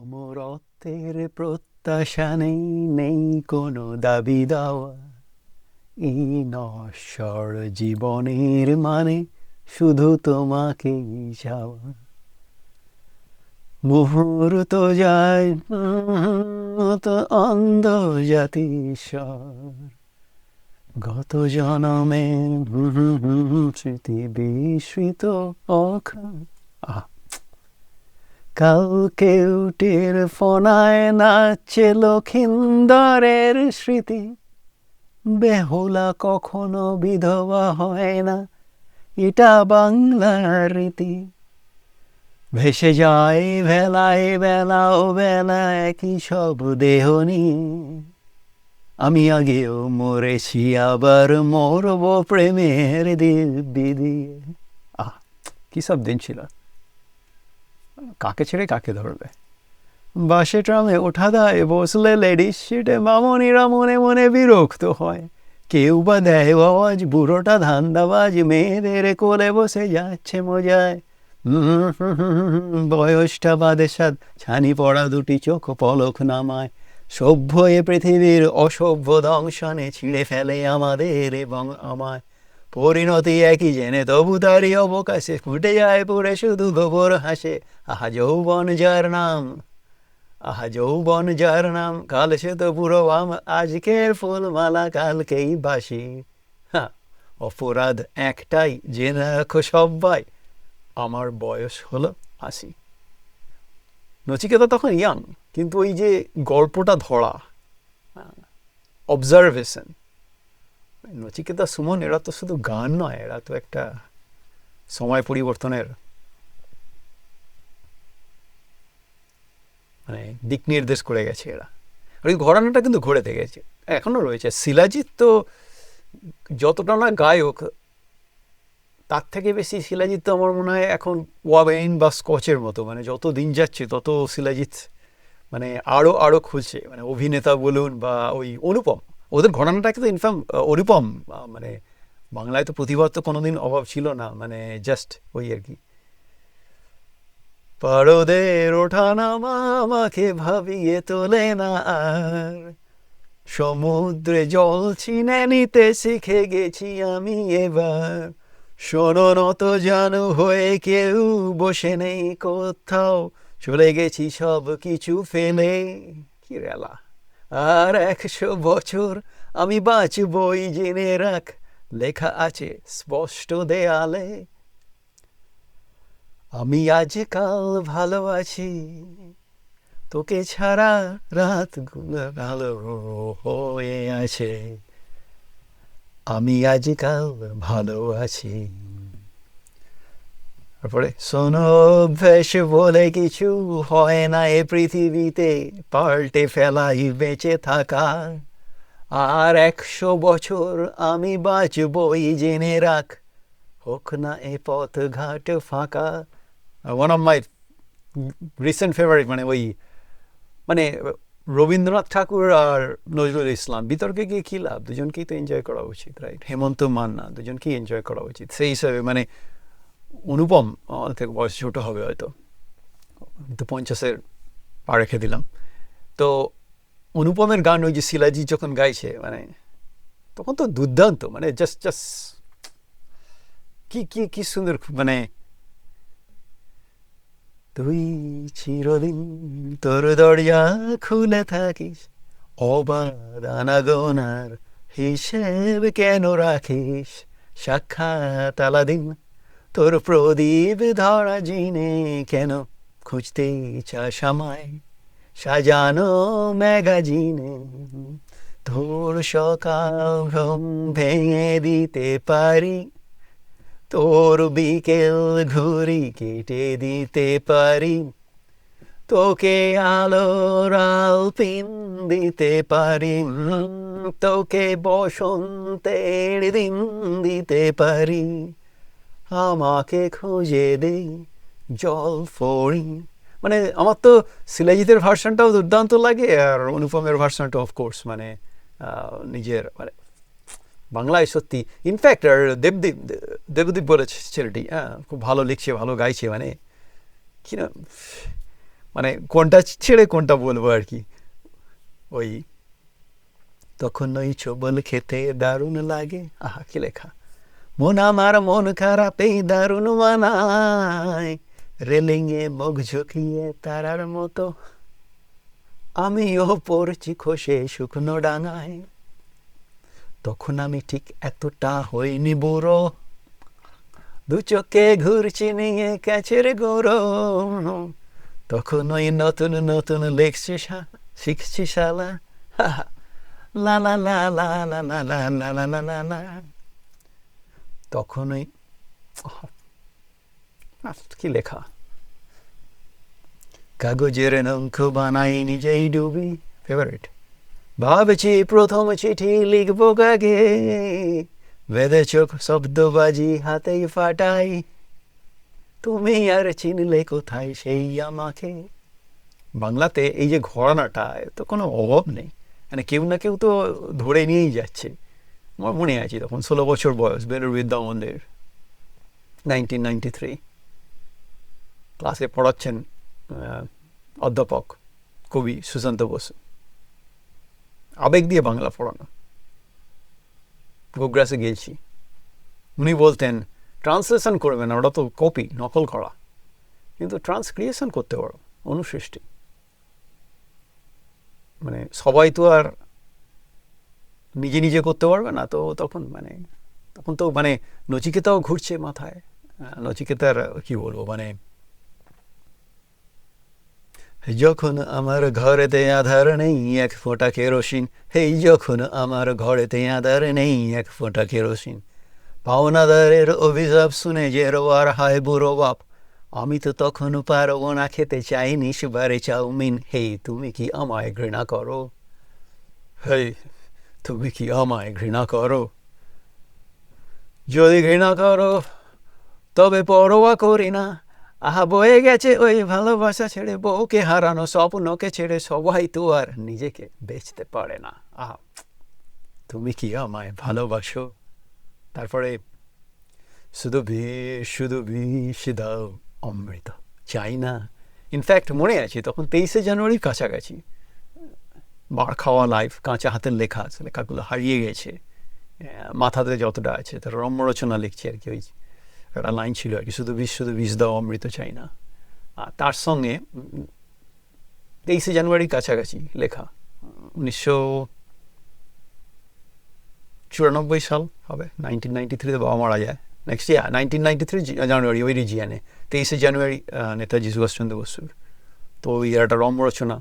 অমরত্বের প্রত্যাশা নেই নেই কোনো দাবি দাওয়া। এই নশ্বর জীবনের মানে শুধু তোমাকেই যাওয়া মুহূর্ত যায় তো অন্ধ জাতিস্বর গত জনমে স্মৃতি বিস্মৃত অখা আহ। কালকে উটের ফনায় নাচছে লক্ষিন্দরের স্মৃতি। বেহুলা কখনো বিধবা হয় না, এটা বাংলার রীতি। ভেসে যায় ভেলায় বেলা ও বেলা একই সব দেহ নিয়ে। আমি আগেও মরেছি, আবার মরব প্রেমের দিব্যি দিয়ে। আহ, কী সব দিন ছিল। কাকে ছেড়ে কাকে ধরবে? বাসে ট্রামে ওঠা দায় বসলে লেডিস সিটে মামনিরা মনে মনে বিরক্ত হয়। কেউ বা দেয় আওয়াজ, বুড়োটা ধান্দাবাজ, মেয়েদের কোলে বসে যাচ্ছে মজায়। বয়সটা বাদে সাদ ছানি পড়া দুটি চোখ পলক নামায়। সভ্য এ পৃথিবীর অসভ্য দংশনে ছিঁড়ে ফেলে আমাদের এবং আমায়। পরিণতি একই জেনে তবু তারই অবকাশে ফুটে যায় পড়ে শুধু গোবর হাসে আহা যৌবন যার নাম আহা যৌবন যার নাম কাল সে তো পুরো আম আজকের ফুলমালা কালকেই বাসি হ্যাঁ অপরাধ একটাই জেনে রাখো সবাই আমার বয়স হলো আশি নচিকেতা তখন ইয়াং কিন্তু ওই যে গল্পটা ধরা অবজারভেশন নচিকেতা, সুমন, এরা তো শুধু গান নয়, এরা তো একটা সময় পরিবর্তনের মানে দিক নির্দেশ করে গেছে এরা। ওই ঘরানাটা কিন্তু ঘুরে গেছে এখনও রয়েছে। শিলাজিৎ তো যতটা না গায়ক, তার থেকে বেশি শিলাজিৎ তো আমার মনে হয় এখন ওয়াবেইন বা স্কচের মতো। মানে যত দিন যাচ্ছে, তত শিলাজিৎ মানে আরও আরও খুলছে। মানে অভিনেতা বলুন বা ওই অনুপম। ওদের ঘটনাটা কিন্তু ইনফার্ম অনুপম মানে বাংলায় তো প্রতিভার তো কোনোদিন অভাব ছিল না মানে জাস্ট ওই আর কি। পারদের ওঠানামা আমাকে ভাবিয়ে তোলে না আর। সমুদ্রে জল ছিনে নিতে শিখে গেছি আমি এবার। নত জানু, হয়ে কেউ বসে নেই কোথাও। চলে গেছি সব কিছু ফেলে। কি রেলা। আর একশো বছর আমি বাঁচবই জেনে রাখ। লেখা আছে স্পষ্ট দেয়ালে। আমি আজকাল ভালো আছি, তোকে ছাড়া রাতগুলো ভালো হয়ে আছে। আমি আজকাল ভালো আছি। তারপরে, শোনো অভ্যেস বলে কিছু হয় না এ পৃথিবীতে, পাল্টে ফেলাই বেঁচে থাকা। আর একশো বছর আমি বাঁচবই জেনে রাখ। হোক না এ পথ ঘাট ফাঁকা one of my recent favourite মানে ওই মানে রবীন্দ্রনাথ ঠাকুর আর নজরুল ইসলাম, বিতর্কে গিয়ে কী লাভ? দুজনকেই তো এনজয় করা উচিত রাইট হেমন্ত মান্না, দুজনকেই এনজয় করা উচিত। সেই হিসাবে মানে অনুপম, আমাদের থেকে বয়স ছোটো হবে হয়তো। তো পঞ্চাশের পা রেখে দিলাম। তো অনুপমের গান ওই যে শিলাজি যখন গাইছে মানে তখন তো দুর্দান্ত মানে জাস্ট জাস্ট কি কি কি সুন্দর মানে তুই চিরদিন তোর দরজা খুলে থাকিস, অবাধ হিসেব কেন রাখিস? সাক্ষাৎ আলাদিন তোর প্রদীপ ধরা জিনে কেন খুঁজতে চাস আমায়? সাজানো ম্যাগাজিনে তোর সকাল ঘুম ভেঙে দিতে পারি। তোর বিকেল ঘুরি কেটে দিতে পারি। তোকে আলোর আলপিন দিতে পারি। তোকে বসন্তের দিন দিতে পারি। আমাকে খুঁজে দে, জল ফড়ি। মানে আমার তো শিলাজিতের ভার্সনটাও দুর্দান্ত লাগে আর অনুপমের ভার্সনটা অফকোর্স মানে নিজের মানে বাংলায় সত্যি। ইনফ্যাক্ট আর দেবদীপ দেবদীপ বলেছে ছেলেটি হ্যাঁ খুব ভালো লিখছে, ভালো গাইছে মানে। কি না মানে কোনটা ছেড়ে কোনটা বলব আর কি। ওই, তখন ওই চবল খেতে দারুণ লাগে। আহা, কি লেখা। মন আমার মন খারাপেই দারুণ মানায় রেলিংয়ে মুখ ঝুঁকিয়ে তারার মতো আমিও পড়ছি খসে শুকনো ডাঙায় তখন আমি ঠিক এতটা হইনি বুড়ো দু চোখে ঘুরছি নিয়ে ক্যাচের গোড়ো তখন ওই নতুন নতুন লেখছি শিখছি শালা লা লা লা লা লা লা লা লা লা লা লা লা তখন ওই আহ, আহ, কি লেখা? কাগজের নৌক বানাই নিজেই ডুবি ফেভারিট ভাবছি প্রথম চিঠি লিখব কাগে বেদে চোখ শব্দবাজি হাতেই ফাটাই। তুমি আর চিনলে কোথায় সেই আমাকে? বাংলাতে এই যে ঘরানাটা তো কোনো অভাব নেই। মানে কেউ না কেউ তো ধরে নিয়েই যাচ্ছে। আমার মনে আছে তখন ষোলো বছর বয়স বেলুর বিদ্যা মন্দির নাইনটিন ক্লাসে পড়াচ্ছেন অধ্যাপক কবি সুশান্ত বসু। আবেগ দিয়ে বাংলা পড়ানো। গোগ্রাসে গিয়েছি। উনি বলতেন ট্রান্সলেশন করবে না, ওটা তো কপি নকল করা। কিন্তু ট্রান্সক্রিয়েশন করতে পারো, অনুসৃষ্টি। মানে সবাই তো আর নিজে নিজে করতে পারবে না, তো তখন মানে তখন তো মানে নচিকেতাও ঘুরছে মাথায়। নচিকেতার কি বলব মানে যখন আমার ঘরেতে আধার নেই এক ফোঁটা কেরোসিন হেই যখন আমার ঘরেতে আধার নেই এক ফোঁটা কেরোসিন। পাওনাদারের অভিশাপ শুনে যে রোয়ার হায় বুড়ো বাপ, আমি তো তখন পারব না খেতে চাইনি সেবারে চাউমিন, হেই, তুমি কি আমায় ঘৃণা করো? হেই তুমি কি আমায় ঘৃণা করো? যদি ঘৃণা করো, তবে পরোয়া করি না। আহা, বয়ে গেছে ওই ভালোবাসা ছেড়ে, বউকে হারানো স্বপ্নকে ছেড়ে সবাই তো আর নিজেকে বেচতে পারে না। আহা, তুমি কি আমায় ভালোবাসো? তারপরে, শুধু বিষ শুধু বিষ দাও অমৃত। চাই না। ইনফ্যাক্ট মনে আছে, তখন তেইশে জানুয়ারির কাছাকাছি। বার খাওয়া লাইফ কাঁচা হাতের লেখা আছে, লেখাগুলো হারিয়ে গেছে। মাথাতে যতটা আছে, তার রম্যরচনা লিখছি আর কি, ওই একটা লাইন ছিল আর কি, শুধু বিষ শুধু বিষ দাও, অমৃত চাই না। তার সঙ্গে তেইশে জানুয়ারির কাছাকাছি লেখা উনিশশো চুরানব্বই সাল হবে নাইনটিন নাইনটি থ্রিতে বাবা মারা যায়। Next year nineteen ninety three January, ওই রিজিয়ানে, তেইশে জানুয়ারি নেতাজি সুভাষচন্দ্র বসুর। তো ওই একটা রম্যরচনা।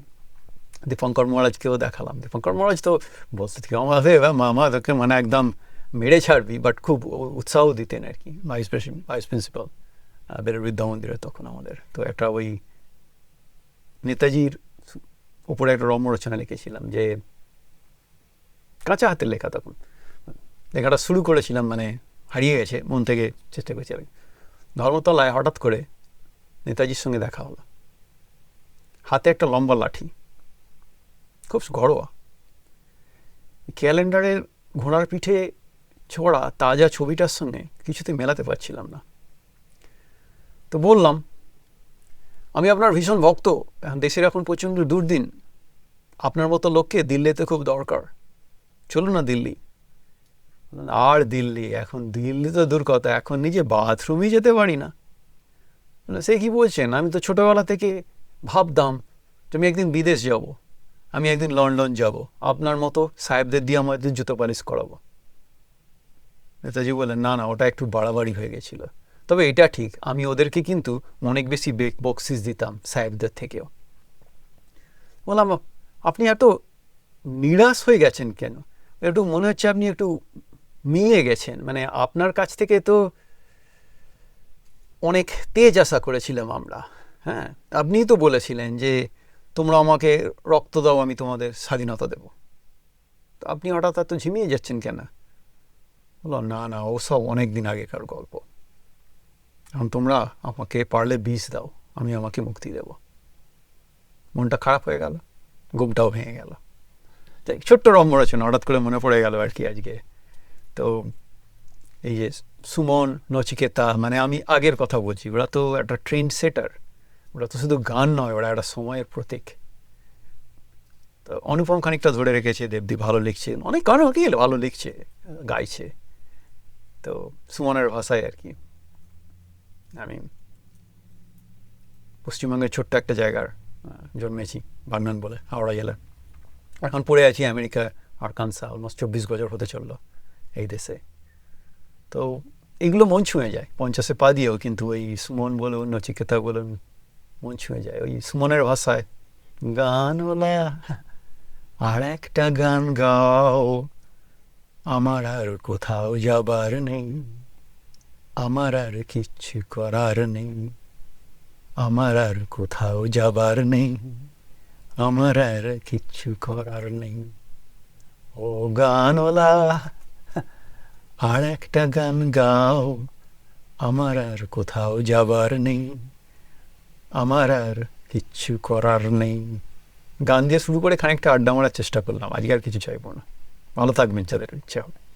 দীপঙ্কর মহারাজকেও দেখালাম। দীপঙ্কর মহারাজ তো বলতে থেকে আমাদের মামা তোকে মানে একদম মেরে ছাড়বি বাট খুব উৎসাহ দিতেন আর কি ভাইস প্রেসিডেন্ট ভাইস প্রিন্সিপাল বেরোর বিদ্যা মন্দিরে তখন আমাদের। তো একটা ওই নেতাজির উপরে একটা রম্যরচনা লিখেছিলাম, যে কাঁচা হাতের লেখা তখন। লেখাটা শুরু করেছিলাম মানে হারিয়ে গেছে, মন থেকে চেষ্টা করেছি আমি। ধর্মতলায় হঠাৎ করে নেতাজির সঙ্গে দেখা হলো। হাতে একটা লম্বা লাঠি খুব ঘরোয়া। ক্যালেন্ডারের ঘোড়ার পিঠে ছোড়া তাজা ছবিটার সঙ্গে কিছুতে মেলাতে পারছিলাম না। তো বললাম, আমি আপনার ভীষণ ভক্ত। এখন দেশের এখন প্রচণ্ড দুর্দিন। আপনার মতো লোককে দিল্লিতে খুব দরকার। চলুন না দিল্লি। আর দিল্লি? এখন দিল্লি তো দূর কথা। এখন নিজে বাথরুমই যেতে পারি না। সে কি বলছেন? আমি তো ছোটবেলা থেকে ভাবতাম তুমি একদিন বিদেশ যাব। আমি একদিন লন্ডন যাব। আপনার মতো সাহেবদের দিয়ে আমাদের জুতো পালিশ করাবো। নেতাজি বললেন, না না, ওটা একটু বাড়াবাড়ি হয়ে গেছিল। তবে এটা ঠিক, আমি ওদেরকে কিন্তু অনেক বেশি বে- বকশিস দিতাম সাহেবদের থেকেও। বললাম, আপনি এত নিরাশ হয়ে গেছেন কেন? একটু মনে হচ্ছে আপনি একটু মিয়ে গেছেন। মানে আপনার কাছ থেকে তো অনেক তেজ আশা করেছিলাম আমরা। হ্যাঁ আপনিই তো বলেছিলেন যে তোমরা আমাকে রক্ত দাও, আমি তোমাদের স্বাধীনতা দেব। তো আপনি হঠাৎ এত ঝিমিয়ে যাচ্ছেন কেন? বললাম, না না ওসব অনেক দিন আগেকার গল্প। এখন তোমরা আমাকে পারলে বিষ দাও, আমি আমাকে মুক্তি দেব। মনটা খারাপ হয়ে গেল, ঘুমটাও ভেঙে গেল। তাই ছোট্ট রম্য রচনা, হঠাৎ করে মনে পড়ে গেল আর কি আজকে। তো এই যে সুমন, নচিকেতা মানে আমি আগের কথা বলছি, ওরা তো একটা ট্রেন্ড সেটার। ওটা তো শুধু গান নয়, ওরা একটা সময়ের প্রতীক। তো অনুপম খানিকটা ধরে রেখেছে, দেবদি ভালো লিখছে, অনেক গান কি ভালো লিখছে, গাইছে। তো সুমনের ভাষায় আর কি। আমি পশ্চিমবঙ্গের ছোট্ট একটা জায়গার জন্মেছি, বাগনান বলে, হাওড়া জেলার। এখন পড়ে আছি আমেরিকা আর কানসা অলমোস্ট চব্বিশ বছর হতে চলল এই দেশে। তো এগুলো মন ছুঁয়ে যায়, পঞ্চাশে পা দিয়েও, কিন্তু ওই সুমন বলুন, নচিকেতা বলুন মন ছুঁয়ে যায়। ওই সুমনের ভাষায় গানওয়ালা আর একটা গান গাও, আমার আর কোথাও যাবার নেই, আমার আর কিচ্ছু করার নেই, আমার আর কোথাও যাবার নেই, আমার আর কিচ্ছু করার নেই। ও গানওয়ালা আর একটা গান গাও, আমার আর কোথাও যাবার নেই। আমার আর কিচ্ছু করার নেই। গান দিয়ে শুরু করে খানিকটা আড্ডা মারার চেষ্টা করলাম, আজকে আর কিছু চাইব না। ভালো থাকবেন, যাদের ইচ্ছা হবে।